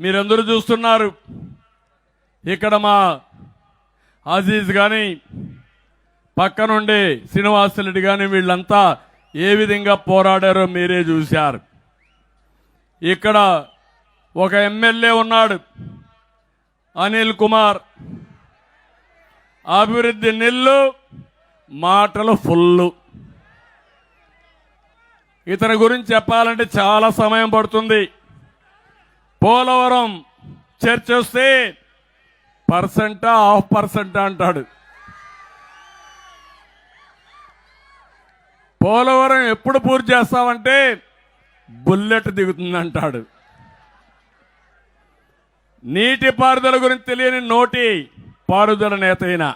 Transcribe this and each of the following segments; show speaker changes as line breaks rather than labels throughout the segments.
మీరందరూ చూస్తున్నారు. ఇక్కడ మా ఆజీజ్ కానీ పక్కనుండే శ్రీనివాసరెడ్డి కానీ వీళ్ళంతా ఏ విధంగా పోరాడారో మీరే చూశారు. ఇక్కడ ఒక ఎమ్మెల్యే ఉన్నాడు అనిల్ కుమార్. అభివృద్ధి నిల్లు మాటలు ఫుల్లు. ఇతని గురించి చెప్పాలంటే చాలా సమయం పడుతుంది. పోలవరం చర్చ వస్తే పర్సెంటా హాఫ్ పర్సెంటా అంటాడు. పోలవరం ఎప్పుడు పూర్తి చేస్తామంటే బుల్లెట్ దిగుతుందంటాడు. నీటి పారుదల గురించి తెలియని నోటి పారుదల నేత అయిన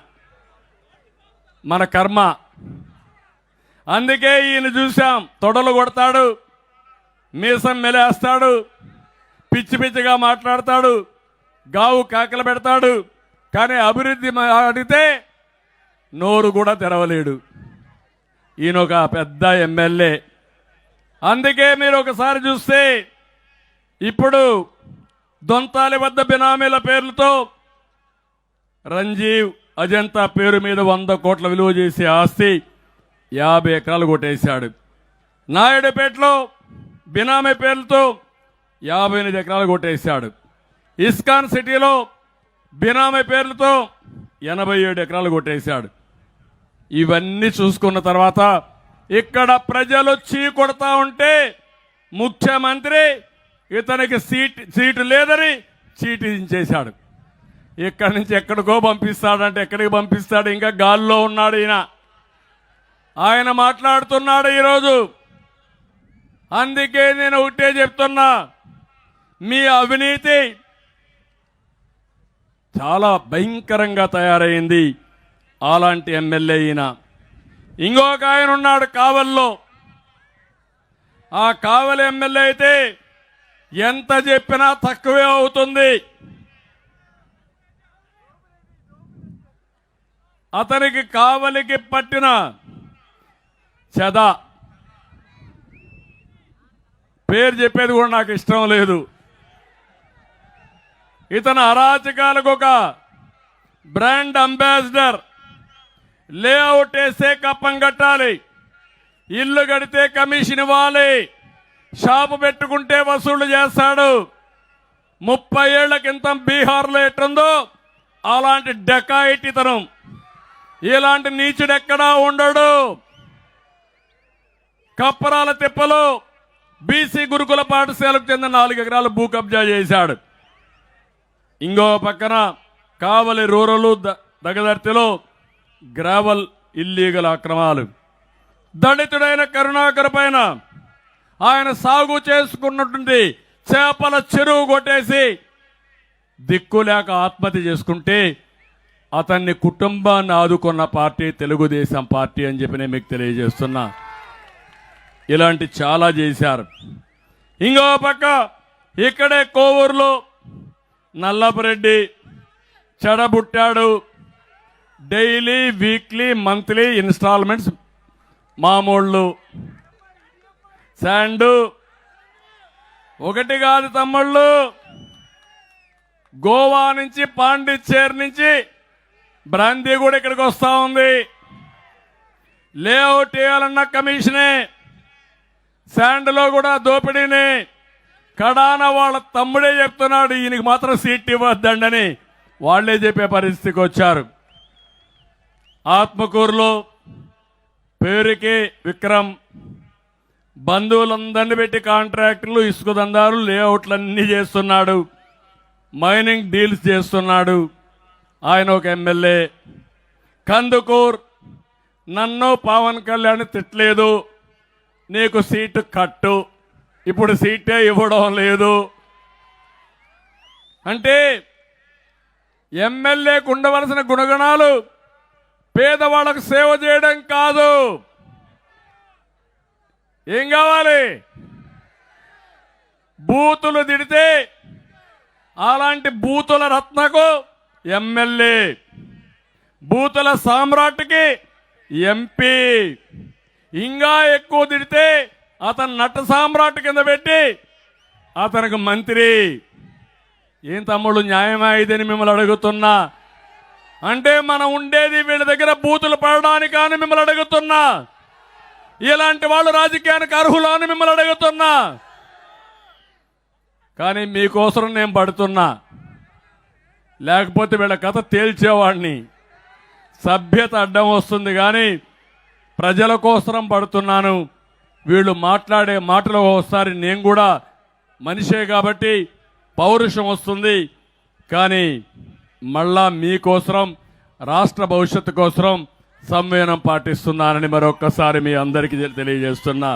మన కర్మ. అందుకే ఈయన చూశాం తొడలు కొడతాడు మీసం మెలేస్తాడు పిచ్చి పిచ్చిగా మాట్లాడతాడు గావు కాకలు పెడతాడు కానీ అభివృద్ధి అడిగితే నోరు కూడా తెరవలేడు. ఈయన ఒక పెద్ద ఎమ్మెల్యే. అందుకే మీరు ఒకసారి చూస్తే ఇప్పుడు దొంతాలి వద్ద బినామీల పేర్లతో రంజీవ్ అజంతా పేరు మీద వంద కోట్ల విలువ చేసే ఆస్తి యాభై ఎకరాలు కొట్టేశాడు. నాయుడుపేటలో బినామీ పేర్లతో యాభై ఎనిమిది ఎకరాలు కొట్టేశాడు. ఇస్కాన్ సిటీలో బినామీ పేర్లతో ఎనభై ఏడు ఎకరాలు కొట్టేశాడు. ఇవన్నీ చూసుకున్న తర్వాత ఇక్కడ ప్రజలు చీ కొడతా ఉంటే ముఖ్యమంత్రి ఇతనికి సీట్ సీటు లేదని చీటించేశాడు. ఇక్కడి నుంచి ఎక్కడికో పంపిస్తాడంటే ఎక్కడికి పంపిస్తాడు? ఇంకా గాల్లో ఉన్నాడు ఈయన. ఆయన మాట్లాడుతున్నాడు ఈరోజు. అందుకే నేను ఒకటే చెప్తున్నా. మీ అవినీతి చాలా భయంకరంగా తయారైంది అలాంటి ఎమ్మెల్యే ఈయన. ఇంకొక ఆయన ఉన్నాడు కావల్లో. ఆ కావలి ఎమ్మెల్యే అయితే ఎంత చెప్పినా తక్కువే అవుతుంది. అతనికి కావలికి పట్టిన చెద. పేరు చెప్పేది కూడా నాకు ఇష్టం లేదు. ఇతను అరాచకాలకు ఒక బ్రాండ్ అంబాసిడర్. లేఅవుట్ వేస్తే కప్పం కట్టాలి. ఇల్లు కడితే కమిషన్ ఇవ్వాలి. షాపు పెట్టుకుంటే వసూళ్ళు చేస్తాడు. ముప్పై ఏళ్ళ క్రితం బీహార్లో ఎట్టుందో అలాంటి డెకాయిటితనం ఇలాంటి నీచుడెక్కడా ఉండడు. కప్పరాల తిప్పలు బీసీ గురుకుల పాఠశాలకు చెందిన నాలుగు ఎకరాలు భూ కబ్జా చేశాడు. ఇంకో పక్కన కావలి రూరలు ద- దగదర్తిలో గ్రావల్ ఇల్లీగల్ అక్రమాలు. దళితుడైన కరుణాకర్ పైన ఆయన సాగు చేసుకున్నటువంటి చేపల చెరువు కొట్టేసి దిక్కు లేక ఆత్మహత్య చేసుకుంటే అతన్ని కుటుంబాన్ని ఆదుకున్న పార్టీ తెలుగుదేశం పార్టీ అని చెప్పి నేను మీకు తెలియజేస్తున్నా. ఇలాంటి చాలా చేశారు. ఇంకో పక్క ఇక్కడే కోవూరులో నల్లపరెడ్డి చెడబుట్టాడు. డైలీ వీక్లీ మంత్లీ ఇన్స్టాల్మెంట్స్ మామూళ్ళు. శాండు ఒకటి కాదు తమ్ముళ్ళు. గోవా నుంచి పాండిచ్చేరి నుంచి బ్రాంతి కూడా ఇక్కడికి వస్తూ ఉంది. లేఅవుట్ వేయాలన్న కమిషనే శాండ్లో కూడా దోపిడీని. కడాన వాళ్ళ తమ్ముడే చెప్తున్నాడు ఈయనకి మాత్రం సీట్ ఇవ్వద్దండని వాళ్ళే చెప్పే పరిస్థితికి వచ్చారు. ఆత్మకూరులో పేరుకి విక్రమ్ బంధువులందరినీ పెట్టి కాంట్రాక్టులు ఇసుక దందాలు లేఅవుట్లన్నీ చేస్తున్నాడు మైనింగ్ డీల్స్ చేస్తున్నాడు. ఆయన ఒక ఎమ్మెల్యే. కందుకూర్ నన్ను పవన్ కళ్యాణ్ తిట్టలేదు నీకు సీటు కట్టు. ఇప్పుడు సీటే ఇవ్వడం లేదు. అంటే ఎమ్మెల్యేకు ఉండవలసిన గుణగణాలు పేదవాళ్ళకు సేవ చేయడం కాదు. ఏం కావాలి? బూతులు తిడితే అలాంటి బూతుల రత్నకు ఎమ్మెల్యే బూతుల సామ్రాట్కి ఎంపీ. ఇంకా ఎక్కువ తిడితే అతను నట సామ్రాట్ కింద పెట్టి అతనికి మంత్రి. ఏం తమ్ముడు న్యాయమా ఇదని మిమ్మల్ని అడుగుతున్నా? అంటే మనం ఉండేది వీళ్ళ దగ్గర బూతులు పడడానికి అని మిమ్మల్ని అడుగుతున్నా. ఇలాంటి వాళ్ళు రాజకీయానికి అర్హులు అని మిమ్మల్ని అడుగుతున్నా. కానీ మీకోసం నేను పడుతున్నా. లేకపోతే వీళ్ళ కథ తేల్చేవాడిని. సభ్యత అడ్డం వస్తుంది కానీ ప్రజల కోసరం పడుతున్నాను. వీళ్ళు మాట్లాడే మాటలు ఒకసారి నేను కూడా మనిషే కాబట్టి పౌరుషం వస్తుంది. కానీ మళ్ళా మీకోసరం రాష్ట్ర భవిష్యత్తు కోసరం సంవేదనం పాటిస్తున్నానని మరొక్కసారి మీ అందరికీ తెలియజేస్తున్నా.